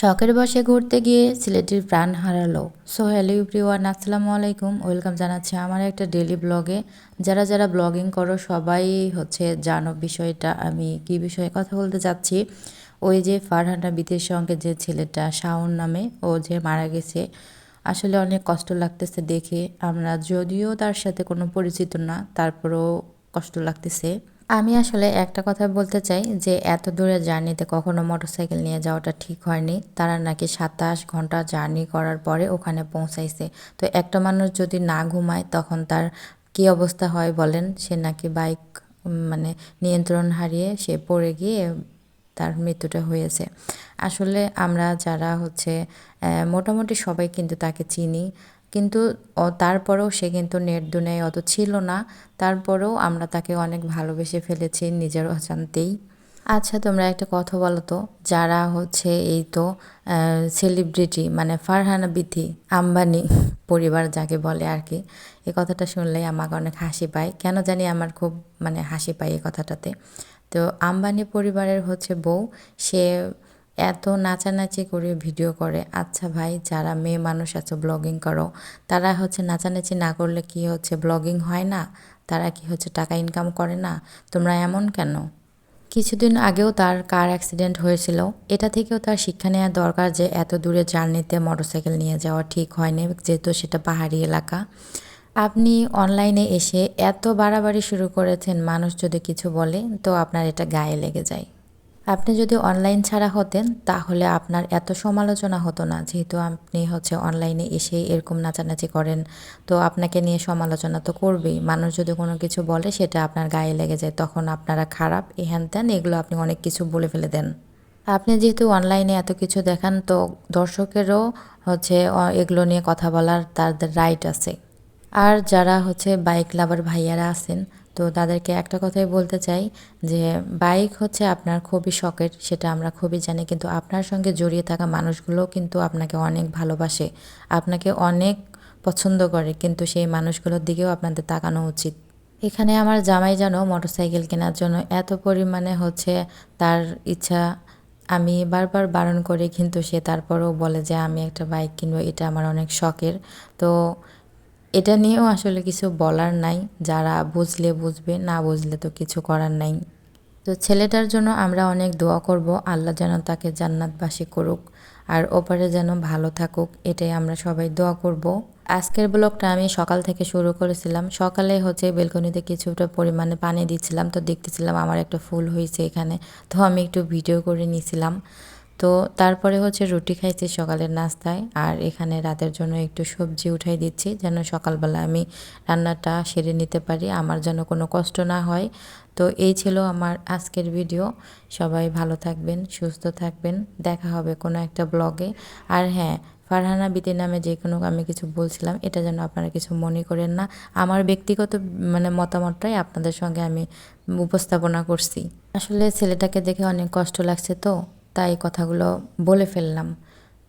শখের বসে ঘুরতে গিয়ে ছেলেটির প্রাণ হারালো। সো, হ্যালো ইভরিওয়ান আসসালামু আলাইকুম। ওয়েলকাম জানাচ্ছি আমার একটা ডেলি ব্লগে। যারা যারা ব্লগিং করো, সবাই হচ্ছে জানো বিষয়টা, আমি কি বিষয়ে কথা বলতে চাচ্ছি। ওই যে ফারহানা বিতের সঙ্গে যে ছেলেটা শাওন নামে, ও যে মারা গেছে, আসলে অনেক কষ্ট লাগতেছে দেখে। আমরা যদিও তার সাথে কোনো পরিচিত না, তারপরেও কষ্ট লাগতেছে। আমি আসলে একটা কথা বলতে চাই যে, এত দূরে জার্নিতে কখনো মোটরসাইকেল নিয়ে যাওয়াটা ঠিক হয়নি। তারা নাকি সাতাশ ঘণ্টা জার্নি করার পরে ওখানে পৌঁছাইছে। তো একটা মানুষ যদি না ঘুমায়, তখন তার কী অবস্থা হয় বলেন? সে নাকি বাইক মানে নিয়ন্ত্রণ হারিয়ে সে পড়ে গিয়ে তার মৃত্যুটা হয়েছে। আসলে আমরা যারা হচ্ছে মোটামুটি সবাই কিন্তু তাকে চিনি। কিন্তু তারপরেও সে কিন্তু নেট দুনিয়ায় অত ছিল না। তারপরেও আমরা তাকে অনেক ভালোবেসে ফেলেছি নিজের অজান্তেই আচ্ছা তোমরা একটা কথা বলো তো, যারা হচ্ছে এই তো সেলিব্রিটি মানে ফারহানা বিথি, আম্বানি পরিবার যাকে বলে আর কি এই কথাটা শুনলেই আমাকে অনেক হাসি পায়। কেন জানি আমার খুব মানে হাসি পায় এই কথাটাতে। তো আম্বানি পরিবারের হচ্ছে বউ, সে এত নাচানাচি করে ভিডিও করে। আচ্ছা ভাই, যারা মেয়ে মানুষ আছে ব্লগিং করো। তারা হচ্ছে নাচানাচি না করলে কি হচ্ছে ব্লগিং হয় না? তারা কি হচ্ছে টাকা ইনকাম করে না? তোমরা এমন কেন? কিছুদিন আগেও তার কার অ্যাক্সিডেন্ট হয়েছিল। এটা থেকেও তার শিক্ষা নেওয়া দরকার যে এত দূরে জার্নিতে মোটরসাইকেল নিয়ে যাওয়া ঠিক হয়নি, যেহেতু সেটা পাহাড়ি এলাকা। আপনি অনলাইনে এসে এত বাড়াবাড়ি শুরু করেছেন, মানুষ যদি কিছু বলে, তো আপনার এটা গায়ে লেগে যায়। আপনি যদি অনলাইন ছাড়া হতেন, তাহলে আপনার এত সমালোচনা হতো না, যেহেতু আপনি হচ্ছে অনলাইনে এসে এরকম নাচানাচি করেন। তো আপনাকে নিয়ে সমালোচনা তো করবেই। মানুষ যদি কোনো কিছু বলে, সেটা আপনার গায়ে লেগে যায়, তখন আপনারা খারাপ, এহেন তেন এগুলো আপনি অনেক কিছু বলে ফেলে দেন। আপনি যেহেতু অনলাইনে এত কিছু দেখান, তো দর্শকেরও হচ্ছে এগুলো নিয়ে কথা বলার তাদের রাইট আছে। আর যারা হচ্ছে বাইক লাভার ভাইয়ারা আছেন তো তাদেরকে একটা কথাই বলতে চাই যে, বাইক হচ্ছে আপনার খুবই শখের, সেটা আমরা খুবই জানি, কিন্তু আপনার সঙ্গে জড়িয়ে থাকা মানুষগুলো কিন্তু আপনাকে অনেক ভালোবাসে, আপনাকে অনেক পছন্দ করে, কিন্তু সেই মানুষগুলোর দিকেও আপনাদের তাকানো উচিত। এখানে আমার জামাই যেন মোটরসাইকেল কেনার জন্য এত পরিমাণে হচ্ছে তার ইচ্ছা, আমি বারবার বারণ করি, কিন্তু সে তারপরেও বলে যে, আমি একটা বাইক কিনবো, এটা আমার অনেক শখের। তো এটা নিয়েও আসলে কিছু বলার নাই। যারা বুঝলে বুঝবে, না বুঝলে তো কিছু করার নাই। তো ছেলেটার জন্য আমরা অনেক দোয়া করব, আল্লাহ যেন তাকে জান্নাতবাসী করুক আর ওপারে যেন ভালো থাকুক, এটাই আমরা সবাই দোয়া করব। আজকের ব্লগটা আমি সকাল থেকে শুরু করেছিলাম। সকালে হচ্ছে বেলকনিতে কিছুটা পরিমাণে পানি দিচ্ছিলাম, তো দেখতেছিলাম আমার একটা ফুল হয়েছে এখানে, তো আমি একটু ভিডিও করে নিয়েছিলাম তো তারপরে হচ্ছে রুটি খাইছি সকালের নাস্তায়, আর এখানে রাতের জন্য একটু সবজি উঠাই দিচ্ছি যেন সকালবেলা আমি রান্নাটা সেরে নিতে পারি, আমার যেন কোনো কষ্ট না হয়। তো এই ছিল আমার আজকের ভিডিও, সবাই ভালো থাকবেন, সুস্থ থাকবেন, দেখা হবে কোনো একটা ব্লগে। আর হ্যাঁ ফারহানা বিতি নামে যে কোনো আমি কিছু বলছিলাম, এটা যেন আপনারা কিছু মনে করেন না, আমার ব্যক্তিগত মানে মতামতটাই আপনাদের সঙ্গে আমি উপস্থাপনা করছি। আসলে ছেলেটাকে দেখে অনেক কষ্ট লাগছে তো তাই কথাগুলো বলে ফেললাম।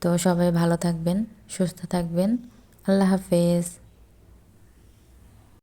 তো সবাই ভালো থাকবেন সুস্থ থাকবেন। আল্লাহ হাফেজ।